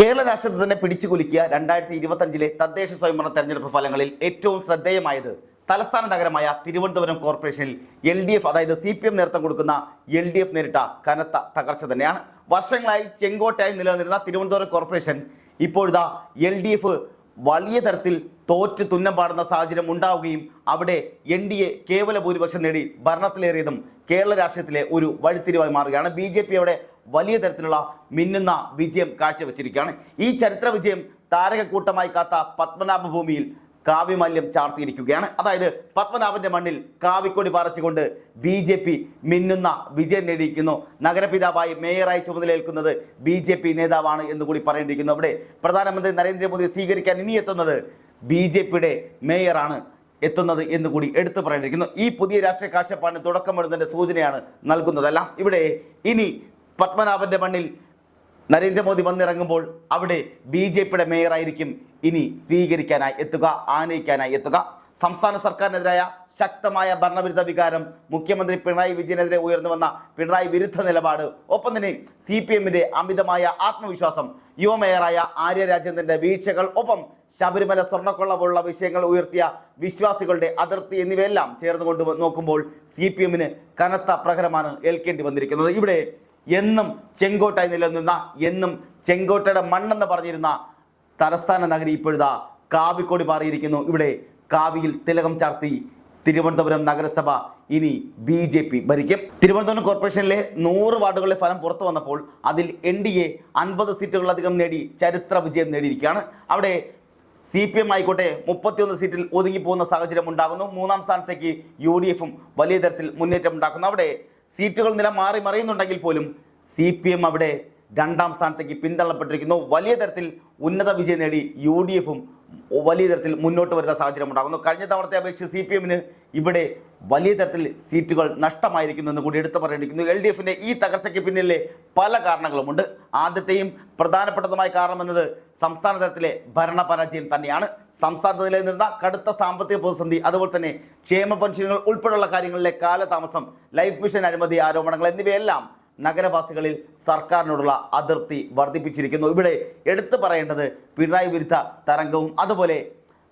കേരള രാഷ്ട്രത്തെ തന്നെ പിടിച്ചു കുലുക്കിയ രണ്ടായിരത്തി ഇരുപത്തഞ്ചിലെ തദ്ദേശ സ്വയംഭരണ തെരഞ്ഞെടുപ്പ് ഫലങ്ങളിൽ ഏറ്റവും ശ്രദ്ധേയമായത് തലസ്ഥാന നഗരമായ തിരുവനന്തപുരം കോർപ്പറേഷനിൽ എൽ ഡി എഫ് അതായത് സി പി എം നേതൃത്വം കൊടുക്കുന്ന എൽ ഡി എഫ് നേരിട്ട കനത്ത തകർച്ച തന്നെയാണ്. വർഷങ്ങളായി ചെങ്കോട്ടയായി നിലനിന്നിരുന്ന തിരുവനന്തപുരം കോർപ്പറേഷൻ ഇപ്പോഴിതാ എൽ ഡി എഫ് വലിയ തരത്തിൽ തോറ്റ് തുന്നം പാടുന്ന സാഹചര്യം ഉണ്ടാവുകയും അവിടെ എൻ ഡി എ കേവല ഭൂരിപക്ഷം നേടി ഭരണത്തിലേറിയതും കേരള രാഷ്ട്രീയത്തിലെ ഒരു വഴിത്തിരിവായി മാറുകയാണ്. ബി ജെ പി അവിടെ വലിയ തരത്തിലുള്ള മിന്നുന്ന വിജയം കാഴ്ചവെച്ചിരിക്കുകയാണ്. ഈ ചരിത്ര വിജയം താരകക്കൂട്ടമായി കാത്ത പത്മനാഭ ഭൂമിയിൽ കാവ്യമാല്യം ചാർത്തിയിരിക്കുകയാണ്. അതായത് പത്മനാഭന്റെ മണ്ണിൽ കാവിക്കൊടി പറിച്ചുകൊണ്ട് ബി ജെ പി മിന്നുന്ന വിജയം നേടിയിരിക്കുന്നു. നഗരപിതാവായി മേയറായി ചുമതലയേൽക്കുന്നത് ബി ജെ പി നേതാവാണ് എന്ന് കൂടി പറയേണ്ടിയിരിക്കുന്നു. അവിടെ പ്രധാനമന്ത്രി നരേന്ദ്രമോദി സ്വീകരിക്കാൻ ഇനി എത്തുന്നത് ബി ജെ പിയുടെ മേയറാണ് എത്തുന്നത് എന്ന് കൂടി എടുത്തു പറയേണ്ടിയിരിക്കുന്നു. ഈ പുതിയ രാഷ്ട്രീയ കാഴ്ചപ്പാടിന് തുടക്കമിടുന്നതിന്റെ സൂചനയാണ് നൽകുന്നതല്ല. ഇവിടെ ഇനി പത്മനാഭന്റെ മണ്ണിൽ നരേന്ദ്രമോദി വന്നിറങ്ങുമ്പോൾ അവിടെ ബി ജെ പിയുടെ മേയറായിരിക്കും ഇനി സ്വീകരിക്കാനായി എത്തുക ആനയിക്കാനായി എത്തുക. സംസ്ഥാന സർക്കാരിനെതിരായ ശക്തമായ ഭരണവിരുദ്ധ വികാരം മുഖ്യമന്ത്രി പിണറായി വിജയനെതിരെ ഉയർന്നു വന്ന പിണറായി വിരുദ്ധ നിലപാട് ഒപ്പം തന്നെ സി പി എമ്മിന്റെ അമിതമായ ആത്മവിശ്വാസം യുവ മേയറായ ആര്യ രാജേന്ദ്രന്റെ വീഴ്ചകൾ ഒപ്പം ശബരിമല സ്വർണക്കൊള്ള പോലുള്ള വിഷയങ്ങൾ ഉയർത്തിയ വിശ്വാസികളുടെ അതിർത്തി എന്നിവയെല്ലാം ചേർന്നുകൊണ്ട് നോക്കുമ്പോൾ സി പി എമ്മിന് കനത്ത പ്രഹരമാണ് ഏൽക്കേണ്ടി വന്നിരിക്കുന്നത്. ഇവിടെ എന്നും ചെങ്കോട്ടായി നിലനിന്ന എന്നും ചെങ്കോട്ടയുടെ മണ്ണെന്ന് പറഞ്ഞിരുന്ന തലസ്ഥാന നഗരി ഇപ്പോഴിതാ കാവിക്കോടി മാറിയിരിക്കുന്നു. ഇവിടെ കാവിയിൽ തിലകം ചാർത്തി തിരുവനന്തപുരം നഗരസഭ ഇനി ബി ജെ പി ഭരിക്കും. തിരുവനന്തപുരം കോർപ്പറേഷനിലെ നൂറ് വാർഡുകളുടെ ഫലം പുറത്തു വന്നപ്പോൾ അതിൽ എൻ ഡി എ അൻപത് സീറ്റുകളിലധികം നേടി ചരിത്ര വിജയം നേടിയിരിക്കുകയാണ്. അവിടെ സി പി എം ആയിക്കോട്ടെ മുപ്പത്തിയൊന്ന് സീറ്റിൽ ഒതുങ്ങിപ്പോകുന്ന സാഹചര്യം ഉണ്ടാകുന്നു. മൂന്നാം സ്ഥാനത്തേക്ക് യു ഡി എഫും വലിയ തരത്തിൽ മുന്നേറ്റം ഉണ്ടാക്കുന്നു. അവിടെ സീറ്റുകൾ നില മാറി മറിയുന്നുണ്ടെങ്കിൽ പോലും സി പി എം അവിടെ രണ്ടാം സ്ഥാനത്തേക്ക് പിന്തള്ളപ്പെട്ടിരിക്കുന്നു. വലിയ തരത്തിൽ ഉന്നത വിജയം നേടി യു ഡി എഫും വലിയ തരത്തിൽ മുന്നോട്ട് വരുന്ന സാഹചര്യം ഉണ്ടാകുന്നു. കഴിഞ്ഞ തവണത്തെ അപേക്ഷിച്ച് സി പി എമ്മിന് ഇവിടെ വലിയ തരത്തിൽ സീറ്റുകൾ നഷ്ടമായിരിക്കുന്നു എന്ന് കൂടി എടുത്തു പറഞ്ഞിരിക്കുന്നു എൽ ഡി എഫിന്റെ ഈ തകർച്ചയ്ക്ക് പിന്നിലെ പല കാരണങ്ങളുമുണ്ട്. ആദ്യത്തെയും പ്രധാനപ്പെട്ടതുമായ കാരണം എന്നത് സംസ്ഥാന തലത്തിലെ ഭരണപരാജയം തന്നെയാണ്. സംസ്ഥാനത്ത് നിലനിന്നിരുന്ന കടുത്ത സാമ്പത്തിക പ്രതിസന്ധി അതുപോലെ തന്നെ ക്ഷേമ പെൻഷനുകൾ ഉൾപ്പെടെയുള്ള കാര്യങ്ങളിലെ കാലതാമസം ലൈഫ് മിഷൻ അഴിമതി ആരോപണങ്ങൾ എന്നിവയെല്ലാം നഗരവാസികളിൽ സർക്കാരിനോടുള്ള അതിർത്തി വർദ്ധിപ്പിച്ചിരിക്കുന്നു. ഇവിടെ എടുത്തു പറയേണ്ടത് പിണറായി വിരുദ്ധ തരംഗവും അതുപോലെ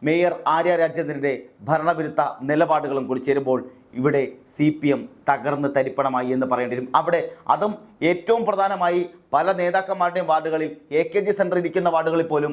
മേയർ ആര്യ രാജേന്ദ്രന്റെ ഭരണവിരുദ്ധ നിലപാടുകളും കൂടി ചേരുമ്പോൾ ഇവിടെ സി പി എം തകർന്ന് തരിപ്പണമായി എന്ന് പറയേണ്ടി വരും. അവിടെ അതും ഏറ്റവും പ്രധാനമായി പല നേതാക്കന്മാരുടെയും വാർഡുകളിൽ എ കെ ജി സെന്റർ ഇരിക്കുന്ന വാർഡുകളിൽ പോലും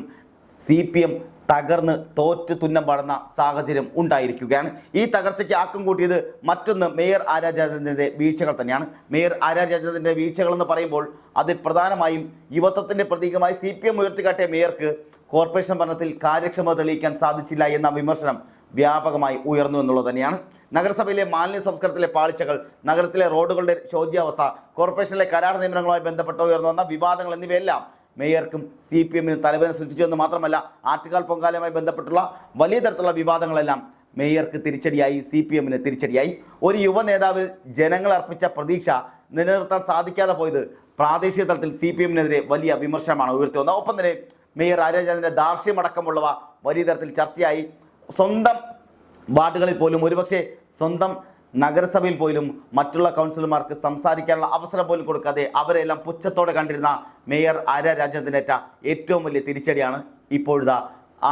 സി പി എം തകർന്ന് തോറ്റ് തുന്നം പാടുന്ന സാഹചര്യം ഉണ്ടായിരിക്കുകയാണ്. ഈ തകർച്ചയ്ക്ക് ആക്കം കൂട്ടിയത് മറ്റൊന്ന് മേയർ ആരാജാചന്ദ്രന്റെ വീഴ്ചകൾ തന്നെയാണ്. മേയർ ആരാജാചന്ദ്രന്റെ വീഴ്ചകൾ എന്ന് പറയുമ്പോൾ അതിൽ പ്രധാനമായും യുവത്വത്തിന്റെ പ്രതീകമായി സി പി എം ഉയർത്തിക്കാട്ടിയ മേയർക്ക് കോർപ്പറേഷൻ ഭരണത്തിൽ കാര്യക്ഷമത തെളിയിക്കാൻ സാധിച്ചില്ല എന്ന വിമർശനം വ്യാപകമായി ഉയർന്നു എന്നുള്ളത് തന്നെയാണ്. നഗരസഭയിലെ മാലിന്യ സംസ്കരണത്തിലെ പാളിച്ചകൾ നഗരത്തിലെ റോഡുകളുടെ ശോച്യാവസ്ഥ കോർപ്പറേഷനിലെ കരാർ നിയമനങ്ങളുമായി ബന്ധപ്പെട്ട് ഉയർന്നു വന്ന വിവാദങ്ങൾ എന്നിവയെല്ലാം മേയർക്കും സി പി എമ്മിനും തലവേദന സൃഷ്ടിച്ചു എന്ന് മാത്രമല്ല ആറ്റുകാൽ പൊങ്കാലയുമായി ബന്ധപ്പെട്ടുള്ള വലിയ തരത്തിലുള്ള വിവാദങ്ങളെല്ലാം മേയർക്ക് തിരിച്ചടിയായി സി പി എമ്മിന് തിരിച്ചടിയായി. ഒരു യുവ നേതാവിൽ ജനങ്ങൾ അർപ്പിച്ച പ്രതീക്ഷ നിലനിർത്താൻ സാധിക്കാതെ പോയത് പ്രാദേശിക തലത്തിൽ സി പി എമ്മിനെതിരെ വലിയ വിമർശനമാണ് ഉയർത്തി വന്നത്. ഒപ്പം തന്നെ മേയർ ആര്യചന്ദ്രന്റെ ദാർഷ്യമടക്കമുള്ളവ വലിയ തരത്തിൽ ചർച്ചയായി. സ്വന്തം വാർഡുകളിൽ പോലും ഒരുപക്ഷെ സ്വന്തം നഗരസഭയിൽ പോലും മറ്റുള്ള കൗൺസിലർമാർക്ക് സംസാരിക്കാനുള്ള അവസരം പോലും കൊടുക്കാതെ അവരെല്ലാം പുച്ഛത്തോടെ കണ്ടിരുന്ന മേയർ ആര്യ രാജേന്ദ്രനേറ്റ ഏറ്റവും വലിയ തിരിച്ചടിയാണ് ഇപ്പോഴത്തെ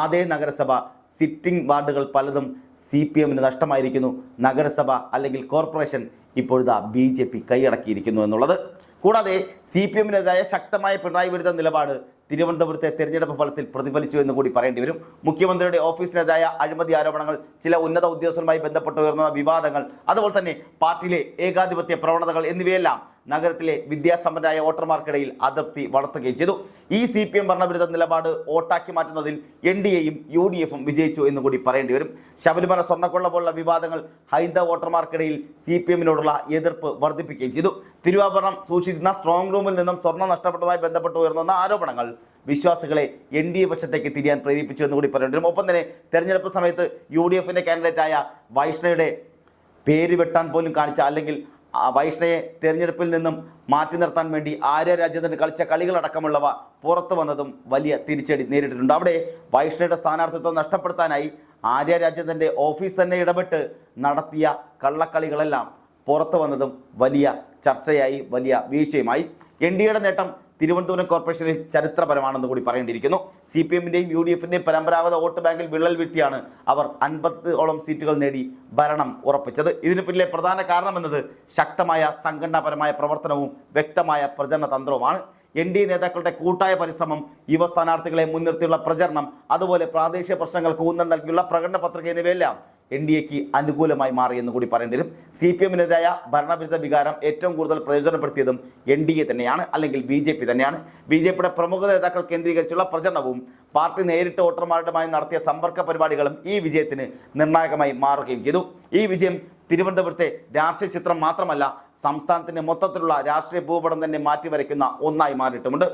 അതേ നഗരസഭ സിറ്റിംഗ് വാർഡുകൾ പലതും സി പി എമ്മിന് നഷ്ടമായിരിക്കുന്നു. നഗരസഭ അല്ലെങ്കിൽ കോർപ്പറേഷൻ ഇപ്പോഴത്തെ ബി ജെ പി കൈയടക്കിയിരിക്കുന്നു എന്നുള്ളത്. കൂടാതെ സി പി എമ്മിനെതിരായ ശക്തമായ പിണറായി വിരുദ്ധ നിലപാട് തിരുവനന്തപുരത്തെ തെരഞ്ഞെടുപ്പ് ഫലത്തിൽ പ്രതിഫലിച്ചു എന്ന് കൂടി പറയേണ്ടി വരും. മുഖ്യമന്ത്രിയുടെ ഓഫീസിനെതിരായ അഴിമതി ആരോപണങ്ങൾ ചില ഉന്നത ഉദ്യോഗസ്ഥരുമായി ബന്ധപ്പെട്ട് ഉയർന്ന വിവാദങ്ങൾ അതുപോലെ തന്നെ പാർട്ടിയിലെ ഏകാധിപത്യ പ്രവണതകൾ എന്നിവയെല്ലാം നഗരത്തിലെ വിദ്യാസമ്പന്നരായ വോട്ടർമാർക്കിടയിൽ അതൃപ്തി വളർത്തുകയും ചെയ്തു. ഈ സി പി എം ഭരണവിരുദ്ധ നിലപാട് വോട്ടാക്കി മാറ്റുന്നതിൽ എൻ ഡി എയും യു ഡി എഫും വിജയിച്ചു എന്ന് കൂടി പറയേണ്ടി വരും. ശബരിമല സ്വർണക്കൊള്ള പോലുള്ള വിവാദങ്ങൾ ഹൈന്ദവ വോട്ടർമാർക്കിടയിൽ സി പി എമ്മിനോടുള്ള എതിർപ്പ് വർദ്ധിപ്പിക്കുകയും ചെയ്തു. തിരുവാഭരണം സൂക്ഷിക്കുന്ന സ്ട്രോങ് റൂമിൽ നിന്നും സ്വർണം നഷ്ടപ്പെട്ടതുമായി ബന്ധപ്പെട്ട് ഉയർന്ന ആരോപണങ്ങൾ വിശ്വാസികളെ എൻ ഡി എ പക്ഷത്തേക്ക് തിരിയാൻ പ്രേരിപ്പിച്ചു എന്ന് കൂടി പറയേണ്ടി വരും. ഒപ്പം തന്നെ തെരഞ്ഞെടുപ്പ് സമയത്ത് യു ഡി എഫിന്റെ കാൻഡിഡേറ്റായ വൈഷ്ണയുടെ പേര് വെട്ടാൻ പോലും കാണിച്ച അല്ലെങ്കിൽ വൈഷ്ണയെ തിരഞ്ഞെടുപ്പിൽ നിന്നും മാറ്റി നിർത്താൻ വേണ്ടി ആര്യ രാജ്യത്തിന് കളിച്ച കളികളടക്കമുള്ളവ പുറത്തു വന്നതും വലിയ തിരിച്ചടി നേരിട്ടിട്ടുണ്ട്. അവിടെ വൈഷ്ണയുടെ സ്ഥാനാർത്ഥിത്വം നഷ്ടപ്പെടുത്താനായി ആര്യ രാജ്യത്തിന്റെ ഓഫീസ് തന്നെ ഇടപെട്ട് നടത്തിയ കള്ളക്കളികളെല്ലാം പുറത്തു വന്നതും വലിയ ചർച്ചയായി വലിയ വീഴ്ചയുമായി. എൻ ഡി എയുടെ നേട്ടം തിരുവനന്തപുരം കോർപ്പറേഷനിൽ ചരിത്രപരമാണെന്ന് കൂടി പറയേണ്ടിയിരിക്കുന്നു. സി പി എമ്മിന്റെയും യു ഡി എഫിന്റെയും പരമ്പരാഗത വോട്ട് ബാങ്കിൽ വിള്ളൽ വീഴ്ത്തിയാണ് അവർ അൻപത്തോളം സീറ്റുകൾ നേടി ഭരണം ഉറപ്പിച്ചത്. ഇതിന് പിന്നിലെ പ്രധാന കാരണമെന്നത് ശക്തമായ സംഘടനാപരമായ പ്രവർത്തനവും വ്യക്തമായ പ്രചരണ തന്ത്രവുമാണ്. എൻ ഡി എ നേതാക്കളുടെ കൂട്ടായ പരിശ്രമം യുവ സ്ഥാനാർത്ഥികളെ മുൻനിർത്തിയുള്ള പ്രചരണം അതുപോലെ പ്രാദേശിക പ്രശ്നങ്ങൾക്ക് ഊന്നൽ നൽകിയുള്ള പ്രകടന പത്രിക എന്നിവയെല്ലാം എൻ ഡി എക്ക് അനുകൂലമായി മാറിയെന്ന് കൂടി പറയേണ്ടി വരും. സി പി എമ്മിനെതിരായ ഭരണവിരുദ്ധ വികാരം ഏറ്റവും കൂടുതൽ പ്രയോജനപ്പെടുത്തിയതും എൻ ഡി എ തന്നെയാണ് അല്ലെങ്കിൽ ബി ജെ പി തന്നെയാണ്. ബി ജെ പിയുടെ പ്രമുഖ നേതാക്കൾ കേന്ദ്രീകരിച്ചുള്ള പ്രചരണവും പാർട്ടി നേരിട്ട് വോട്ടർമാരുമായി നടത്തിയ സമ്പർക്ക പരിപാടികളും ഈ വിജയത്തിന് നിർണായകമായി മാറുകയും ചെയ്തു. ഈ വിജയം തിരുവനന്തപുരത്തെ രാഷ്ട്രീയ ചിത്രം മാത്രമല്ല സംസ്ഥാനത്തിന്റെ മൊത്തത്തിലുള്ള രാഷ്ട്രീയ ഭൂപടം തന്നെ മാറ്റിവരയ്ക്കുന്ന ഒന്നായി മാറിയിട്ടുമുണ്ട്.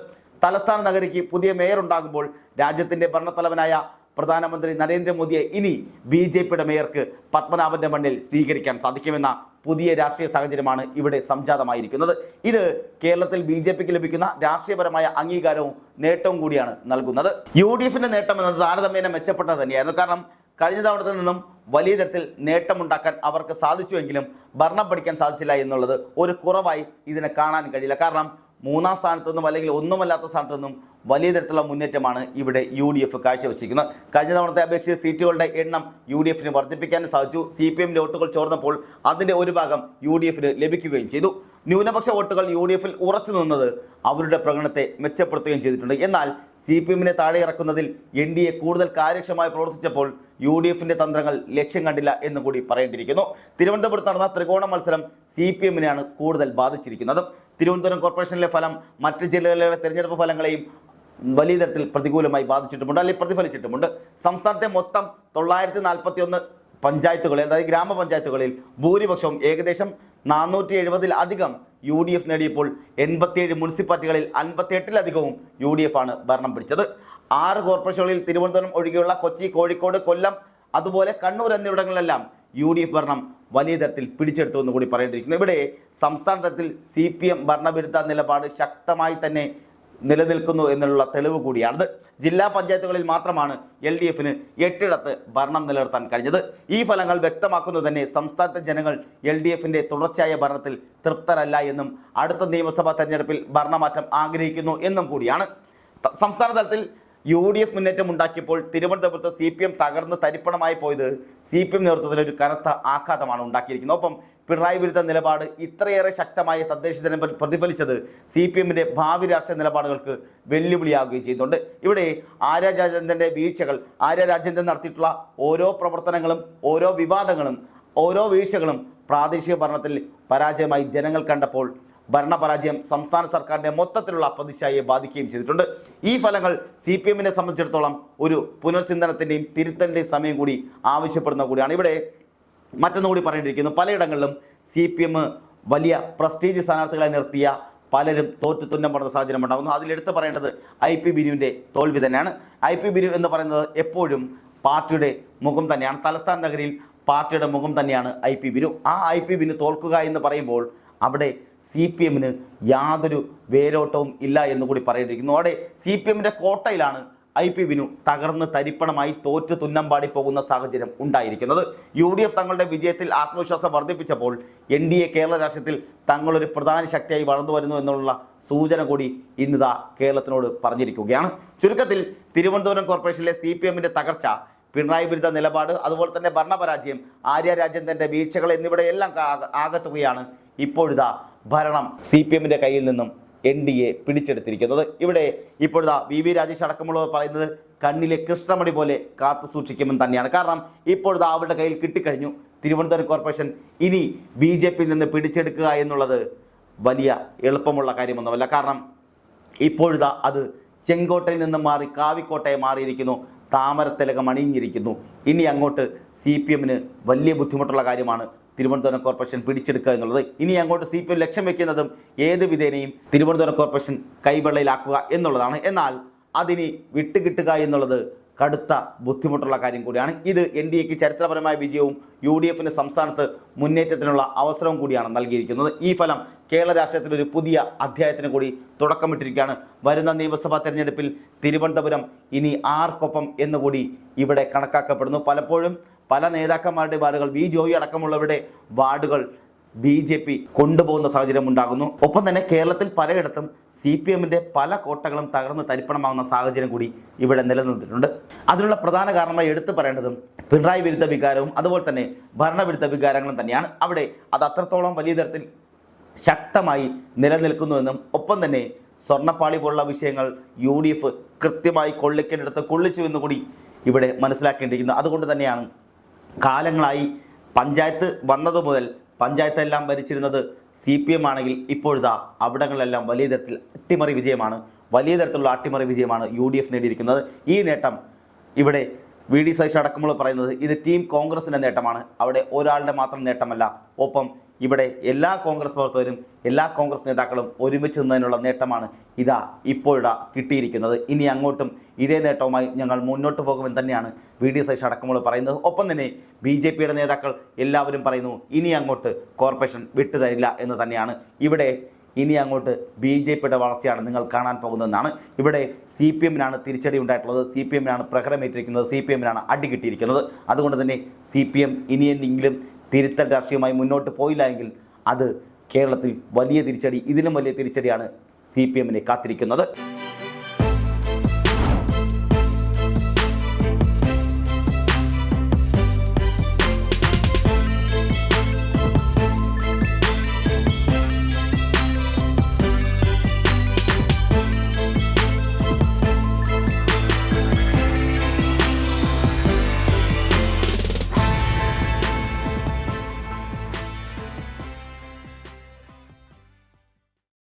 തലസ്ഥാന നഗരിക്ക് പുതിയ മേയർ ഉണ്ടാകുമ്പോൾ രാജ്യത്തിന്റെ ഭരണത്തലവനായ പ്രധാനമന്ത്രി നരേന്ദ്രമോദിയെ ഇനി ബി ജെ പിയുടെ മേയർക്ക് പത്മനാഭന്റെ മണ്ണിൽ സ്വീകരിക്കാൻ സാധിക്കുമെന്ന പുതിയ രാഷ്ട്രീയ സാഹചര്യമാണ് ഇവിടെ സംജാതമായിരിക്കുന്നത്. ഇത് കേരളത്തിൽ ബി ജെ പിക്ക് ലഭിക്കുന്ന രാഷ്ട്രീയപരമായ അംഗീകാരവും നേട്ടവും കൂടിയാണ് നൽകുന്നത്. യു ഡി എഫിന്റെ നേട്ടം എന്നത് താരതമ്യേന മെച്ചപ്പെട്ടത് തന്നെയായിരുന്നു. കാരണം കഴിഞ്ഞ തവണത്തിൽ നിന്നും വലിയ തരത്തിൽ നേട്ടമുണ്ടാക്കാൻ അവർക്ക് സാധിച്ചുവെങ്കിലും ഭരണം പഠിക്കാൻ സാധിച്ചില്ല എന്നുള്ളത് ഒരു കുറവായി ഇതിനെ കാണാൻ കഴിയില്ല. കാരണം മൂന്നാം സ്ഥാനത്തു നിന്നും അല്ലെങ്കിൽ ഒന്നുമല്ലാത്ത സ്ഥാനത്തു നിന്നും വലിയ തരത്തിലുള്ള മുന്നേറ്റമാണ് ഇവിടെ യു ഡി എഫ് കാഴ്ചവെച്ചിരിക്കുന്നത്. കഴിഞ്ഞ തവണത്തെ അപേക്ഷിച്ച് സീറ്റുകളുടെ എണ്ണം യു ഡി എഫിന് വർദ്ധിപ്പിക്കാൻ സാധിച്ചു. സി പി എമ്മിന്റെ വോട്ടുകൾ ചോർന്നപ്പോൾ അതിന്റെ ഒരു ഭാഗം യു ഡി എഫിന് ലഭിക്കുകയും ചെയ്തു. ന്യൂനപക്ഷ വോട്ടുകൾ യു ഡി എഫിൽ ഉറച്ചു നിന്നത് അവരുടെ പ്രകടനത്തെ മെച്ചപ്പെടുത്തുകയും ചെയ്തിട്ടുണ്ട്. എന്നാൽ സി പി എമ്മിനെ താഴെ ഇറക്കുന്നതിൽ എൻ ഡി എ കൂടുതൽ കാര്യക്ഷമമായി പ്രവർത്തിച്ചപ്പോൾ യു ഡി എഫിന്റെ തന്ത്രങ്ങൾ ലക്ഷ്യം കണ്ടില്ല എന്ന് കൂടി പറയേണ്ടിയിരിക്കുന്നു. തിരുവനന്തപുരത്ത് നടന്ന ത്രികോണ മത്സരം സി പി എമ്മിനെയാണ് കൂടുതൽ ബാധിച്ചിരിക്കുന്നത്. തിരുവനന്തപുരം കോർപ്പറേഷനിലെ ഫലം മറ്റ് ജില്ലകളിലെ തെരഞ്ഞെടുപ്പ് ഫലങ്ങളെയും വലിയ തരത്തിൽ പ്രതികൂലമായി ബാധിച്ചിട്ടുമുണ്ട് അല്ലെങ്കിൽ പ്രതിഫലിച്ചിട്ടുമുണ്ട്. സംസ്ഥാനത്തെ മൊത്തം തൊള്ളായിരത്തി നാൽപ്പത്തി ഒന്ന് പഞ്ചായത്തുകളിൽ അതായത് ഗ്രാമപഞ്ചായത്തുകളിൽ ഭൂരിപക്ഷവും ഏകദേശം നാനൂറ്റി എഴുപതിൽ അധികം യു ഡി എഫ് നേടിയപ്പോൾ എൺപത്തിയേഴ് മുനിസിപ്പാലിറ്റികളിൽ അൻപത്തിയെട്ടിലധികവും യു ഡി എഫ് ആണ് ഭരണം പിടിച്ചത്. ആറ് കോർപ്പറേഷനുകളിൽ തിരുവനന്തപുരം ഒഴികെയുള്ള കൊച്ചി കോഴിക്കോട് കൊല്ലം അതുപോലെ കണ്ണൂർ എന്നിവിടങ്ങളിലെല്ലാം യു ഡി എഫ് ഭരണം വലിയ തരത്തിൽ പിടിച്ചെടുത്തു എന്ന് കൂടി പറയേണ്ടിയിരിക്കുന്നു. ഇവിടെ സംസ്ഥാന തലത്തിൽ സി പി എം ഭരണവിരുദ്ധ നിലപാട് ശക്തമായി തന്നെ നിലനിൽക്കുന്നു എന്നുള്ള തെളിവ് കൂടിയാണിത്. ജില്ലാ പഞ്ചായത്തുകളിൽ മാത്രമാണ് എൽ ഡി എഫിന് എട്ടിടത്ത് ഭരണം നിലനിർത്താൻ കഴിഞ്ഞത്. ഈ ഫലങ്ങൾ വ്യക്തമാക്കുന്നത് തന്നെ സംസ്ഥാനത്തെ ജനങ്ങൾ എൽ ഡി എഫിന്റെ തുടർച്ചയായ ഭരണത്തിൽ തൃപ്തരല്ല എന്നും അടുത്ത നിയമസഭാ തെരഞ്ഞെടുപ്പിൽ ഭരണമാറ്റം ആഗ്രഹിക്കുന്നു എന്നും കൂടിയാണ്. സംസ്ഥാന തലത്തിൽ യു ഡി എഫ് മുന്നേറ്റം ഉണ്ടാക്കിയപ്പോൾ തിരുവനന്തപുരത്ത് സി പി എം തകർന്ന് തരിപ്പണമായി പോയത് സി പി എം നേതൃത്വത്തിൽ ഒരു കനത്ത ആഘാതമാണ് ഉണ്ടാക്കിയിരിക്കുന്നത്. ഒപ്പം പിണറായി വിരുദ്ധ നിലപാട് ഇത്രയേറെ ശക്തമായ തദ്ദേശ തിരഞ്ഞെടുപ്പിൽ പ്രതിഫലിച്ചത് സി പി എമ്മിന്റെ ഭാവി രാഷ്ട്രീയ നിലപാടുകൾക്ക് വെല്ലുവിളിയാകുകയും ചെയ്യുന്നുണ്ട്. ഇവിടെ ആര്യ രാജേന്ദ്രന്റെ വീഴ്ചകൾ ആര്യ രാജേന്ദ്രൻ നടത്തിയിട്ടുള്ള ഓരോ പ്രവർത്തനങ്ങളും ഓരോ വിവാദങ്ങളും ഓരോ വീഴ്ചകളും പ്രാദേശിക ഭരണത്തിൽ പരാജയമായി ജനങ്ങൾ കണ്ടപ്പോൾ ഭരണപരാജയം സംസ്ഥാന സർക്കാരിന്റെ മൊത്തത്തിലുള്ള പ്രതിച്ഛായയെ ബാധിക്കുകയും ചെയ്തിട്ടുണ്ട്. ഈ ഫലങ്ങൾ സി പി എമ്മിനെ സംബന്ധിച്ചിടത്തോളം ഒരു പുനർചിന്തനത്തിന്റെയും തിരുത്തലിന്റെയും സമയം കൂടി ആവശ്യപ്പെടുന്ന കൂടിയാണ്. ഇവിടെ മറ്റൊന്നുകൂടി പറഞ്ഞിരിക്കുന്നു. പലയിടങ്ങളിലും സി പി എം വലിയ പ്രസ്റ്റീജ് സ്ഥാനാർത്ഥികളെ നിർത്തിയ പലരും തോറ്റു തുന്നം പടുന്ന സാഹചര്യം ഉണ്ടാകുന്നു. അതിലെടുത്ത് പറയേണ്ടത് ഐ പി ബിനുവിന്റെ തോൽവി തന്നെയാണ്. ഐ പി ബിനു എന്ന് പറയുന്നത് എപ്പോഴും പാർട്ടിയുടെ മുഖം തന്നെയാണ്. തലസ്ഥാന നഗരിയിൽ പാർട്ടിയുടെ മുഖം തന്നെയാണ് ഐ പി ബിനു. ആ ഐ പി ബിനു തോൽക്കുക എന്ന് പറയുമ്പോൾ അവിടെ സി പി എമ്മിന് യാതൊരു വേരോട്ടവും ഇല്ല എന്ന് കൂടി പറയേണ്ടിയിരിക്കുന്നു. അവിടെ സി പി എമ്മിന്റെ കോട്ടയിലാണ് ഐ പി വിനു തകർന്ന് തരിപ്പണമായി തോറ്റു തുന്നമ്പാടി പോകുന്ന സാഹചര്യം ഉണ്ടായിരിക്കുന്നത്. യു ഡി എഫ് തങ്ങളുടെ വിജയത്തിൽ ആത്മവിശ്വാസം വർദ്ധിപ്പിച്ചപ്പോൾ എൻ ഡി എ കേരള രാഷ്ട്രീയത്തിൽ തങ്ങളൊരു പ്രധാന ശക്തിയായി വളർന്നു വരുന്നു എന്നുള്ള സൂചന കൂടി ഇന്നിതാ കേരളത്തിനോട് പറഞ്ഞിരിക്കുകയാണ്. ചുരുക്കത്തിൽ തിരുവനന്തപുരം കോർപ്പറേഷനിലെ സി പി എമ്മിന്റെ തകർച്ച പിണറായി വിരുദ്ധ നിലപാട് അതുപോലെ തന്നെ ഭരണപരാജയം ആര്യ രാജേന്ദ്രന്റെ വീഴ്ചകൾ എന്നിവിടെയെല്ലാം ആകത്തുകയാണ് ഇപ്പോഴിതാ ഭരണം. സി പി എമ്മിന്റെ കയ്യിൽ നിന്നും എൻ ഡി എ പിടിച്ചെടുത്തിരിക്കുന്നത്. ഇവിടെ ഇപ്പോഴിതാ വി വി രാജേഷ് അടക്കമുള്ളവർ പറയുന്നത് കണ്ണിലെ കൃഷ്ണമണി പോലെ കാത്തു സൂക്ഷിക്കുമെന്ന് തന്നെയാണ്. കാരണം ഇപ്പോഴിതാ അവരുടെ കയ്യിൽ കിട്ടിക്കഴിഞ്ഞു. തിരുവനന്തപുരം കോർപ്പറേഷൻ ഇനി ബി ജെ പിയിൽ നിന്ന് പിടിച്ചെടുക്കുക എന്നുള്ളത് വലിയ എളുപ്പമുള്ള കാര്യമൊന്നുമല്ല. കാരണം ഇപ്പോഴിതാ അത് ചെങ്കോട്ടയിൽ നിന്ന് മാറി കാവിക്കോട്ടയെ മാറിയിരിക്കുന്നു. താമരത്തിലകം അണിഞ്ഞിരിക്കുന്നു ഇനി അങ്ങോട്ട് സി പി എമ്മിന് വലിയ ബുദ്ധിമുട്ടുള്ള കാര്യമാണ് തിരുവനന്തപുരം കോർപ്പറേഷൻ പിടിച്ചെടുക്കുക എന്നുള്ളത്. ഇനി അങ്ങോട്ട് സി പി എം ലക്ഷ്യം വെക്കുന്നതും ഏത് വിധേനയും തിരുവനന്തപുരം കോർപ്പറേഷൻ കൈവെള്ളയിലാക്കുക എന്നുള്ളതാണ്. എന്നാൽ അതിനി വിട്ടുകിട്ടുക എന്നുള്ളത് കടുത്ത ബുദ്ധിമുട്ടുള്ള കാര്യം കൂടിയാണ്. ഇത് എൻ ഡി എക്ക് ചരിത്രപരമായ വിജയവും യു ഡി എഫിന്റെ സംസ്ഥാനത്ത് മുന്നേറ്റത്തിനുള്ള അവസരവും കൂടിയാണ് നൽകിയിരിക്കുന്നത്. ഈ ഫലം കേരള രാഷ്ട്രീയത്തിൽ ഒരു പുതിയ അധ്യായത്തിന് കൂടി തുടക്കമിട്ടിരിക്കുകയാണ്. വരുന്ന നിയമസഭാ തെരഞ്ഞെടുപ്പിൽ തിരുവനന്തപുരം ഇനി ആർക്കൊപ്പം എന്നുകൂടി ഇവിടെ കണക്കാക്കപ്പെടുന്നു. പലപ്പോഴും പല നേതാക്കന്മാരുടെ വാർഡുകൾ വി ജോയി അടക്കമുള്ളവരുടെ വാർഡുകൾ ബി ജെ പി കൊണ്ടുപോകുന്ന സാഹചര്യം ഉണ്ടാകുന്നു. ഒപ്പം തന്നെ കേരളത്തിൽ പലയിടത്തും സി പി എമ്മിന്റെ പല കോട്ടകളും തകർന്ന് തരിപ്പണമാകുന്ന സാഹചര്യം കൂടി ഇവിടെ നിലനിന്നിട്ടുണ്ട്. അതിനുള്ള പ്രധാന കാരണമായി എടുത്തു പറയേണ്ടതും പിണറായി വിരുദ്ധ വികാരവും അതുപോലെ തന്നെ ഭരണവിരുദ്ധ വികാരങ്ങളും തന്നെയാണ്. അവിടെ അത് അത്രത്തോളം വലിയ തരത്തിൽ ശക്തമായി നിലനിൽക്കുന്നുവെന്നും ഒപ്പം തന്നെ സ്വർണപ്പാളി പോലുള്ള വിഷയങ്ങൾ യു ഡി എഫ് കൃത്യമായി കൊള്ളിക്കേണ്ടിടത്ത് കൊള്ളിച്ചു എന്ന് കൂടി ഇവിടെ മനസ്സിലാക്കേണ്ടിയിരിക്കുന്നു. അതുകൊണ്ട് തന്നെയാണ് കാലങ്ങളായി പഞ്ചായത്ത് വന്നത് മുതൽ പഞ്ചായത്തെല്ലാം ഭരിച്ചിരുന്നത് സി പി എം ആണെങ്കിൽ ഇപ്പോഴത്തെ അവിടങ്ങളിലെല്ലാം വലിയ തരത്തിൽ അട്ടിമറി വിജയമാണ്. വലിയ തരത്തിലുള്ള അട്ടിമറി വിജയമാണ് യു ഡി എഫ് നേടിയിരിക്കുന്നത്. ഈ നേട്ടം ഇവിടെ വി ഡി സതീഷ് അടക്കമുള്ള പറയുന്നത് ഇത് ടീം കോൺഗ്രസിന്റെ നേട്ടമാണ്. അവിടെ ഒരാളുടെ മാത്രം നേട്ടമല്ല. ഒപ്പം ഇവിടെ എല്ലാ കോൺഗ്രസ് പ്രവർത്തകരും എല്ലാ കോൺഗ്രസ് നേതാക്കളും ഒരുമിച്ച് നിന്നതിനുള്ള നേട്ടമാണ് ഇതാ ഇപ്പോഴിതാ കിട്ടിയിരിക്കുന്നത്. ഇനി അങ്ങോട്ടും ഇതേ നേട്ടവുമായി ഞങ്ങൾ മുന്നോട്ട് പോകുമെന്ന് തന്നെയാണ് വി ഡി സതീഷ് അടക്കമുള്ള പറയുന്നത്. ഒപ്പം തന്നെ ബി ജെ പിയുടെ നേതാക്കൾ എല്ലാവരും പറയുന്നു ഇനി അങ്ങോട്ട് കോർപ്പറേഷൻ വിട്ടുതരില്ല എന്ന് തന്നെയാണ്. ഇവിടെ ഇനി അങ്ങോട്ട് ബി ജെ പിയുടെ വളർച്ചയാണ് നിങ്ങൾ കാണാൻ പോകുന്നതെന്നാണ്. ഇവിടെ സി പി എമ്മിനാണ് തിരിച്ചടി ഉണ്ടായിട്ടുള്ളത്. സി പി എമ്മിനാണ് പ്രഹരമേറ്റിരിക്കുന്നത്. സി പി എമ്മിനാണ് അടി കിട്ടിയിരിക്കുന്നത്. അതുകൊണ്ട് തന്നെ സി പി എം ഇനിയെങ്കിലും തിരുത്തൽ രാഷ്ട്രീയമായി മുന്നോട്ട് പോയില്ല എങ്കിൽ അത് കേരളത്തിൽ വലിയ തിരിച്ചടി ഇതിലും വലിയ തിരിച്ചടിയാണ് സി പി എമ്മിനെ കാത്തിരിക്കുന്നത്.